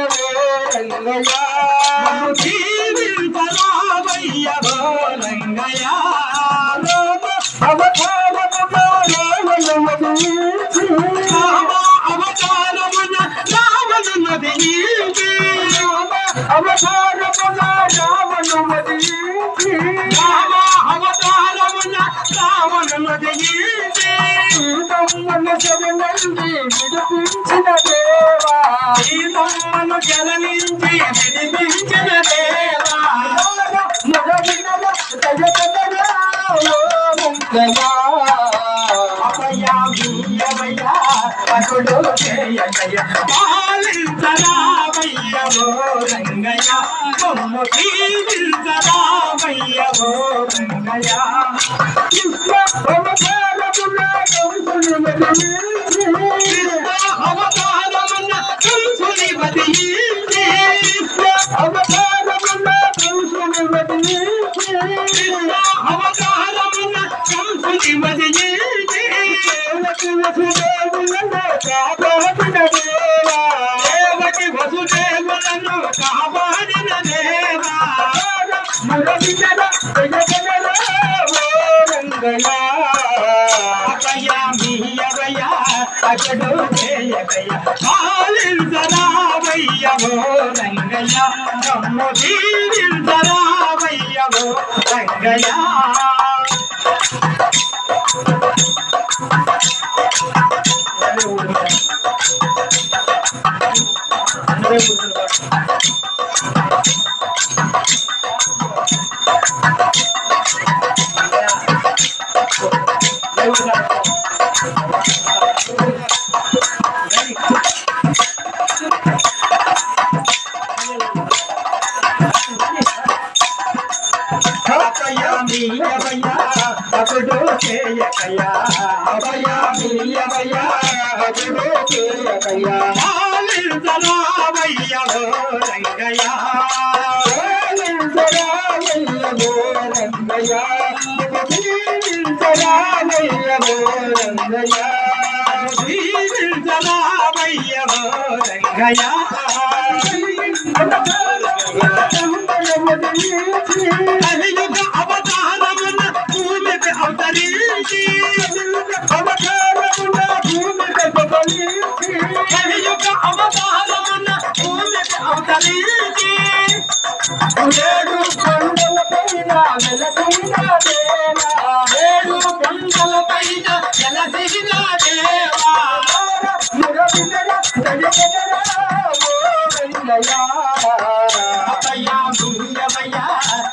భావించరావయ్యవో రంగయ్యా మమ్ము జీవించరావయ్యవో రంగయ్యా రామ అవతారమున రావణున్నది నీవే రామ అవతారమున రావణున్నది నీవే సీతమ్మను జననించి విడిపించిన దేవా అభయా మీయవయ్యా అదుడు చేయకయ్యా పాలించరావయ్యవో రంగయ్య బొమ్ము రంగయ్య అతడు చేయకయ్య పాలించరావయ్యవో రంగయ్య నమ్ము జీవించరావయ్యవో రంగయ్య అభయా చేయకయ్యా అభయా మీయవయ్యా అతడు చేయకయ్యా పాలించరావయ్యవో రంగయ్య. జీవించరావయ్యవో రంగయ్య. కలియుగ అవతారమున భూమికి అవతరించి కలియుగ అవతారమున భూమికి అవతరించి ఏడు కొండల పైన వెలసిన దేవా ఏడు కొండల పైన దేవా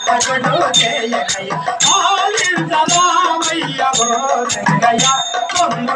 అభయా మీయవయ్యా అతడు చేయకయ్య పాలించరామయ్యవో రంగయ్య కొమ్ము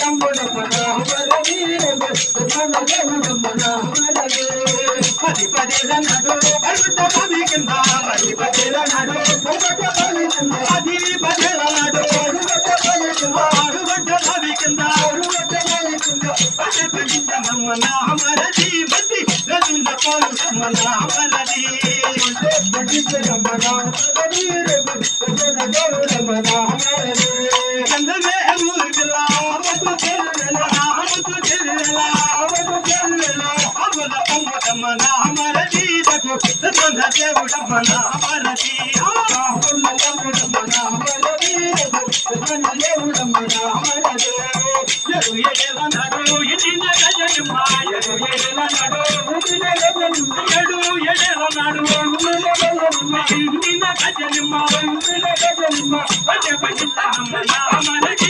చెల్లెలా పది పదేల నడు అడుగుత పది కింద పది పదేల నడు పది పదేల నడు అడుగుత పది కింద పది పదింత మమ్మన అమరది బతి రజుండ అమరది రామ నామ రజీవకు సతున దేవుడమ్మ నామ రజీ రాహుల దేవుడమ్మ నామ రజీవకు సతున దేవుడమ్మ నామ రజీ ఎరుయ ఎల నడు ఇదిన గజను మాయరు ఎల నడు ఇదిన గజను ఎడు ఎడల నడు ఇదిన గజను మా ఇదిన గజను మా పజ పజ నామ నామ రజీ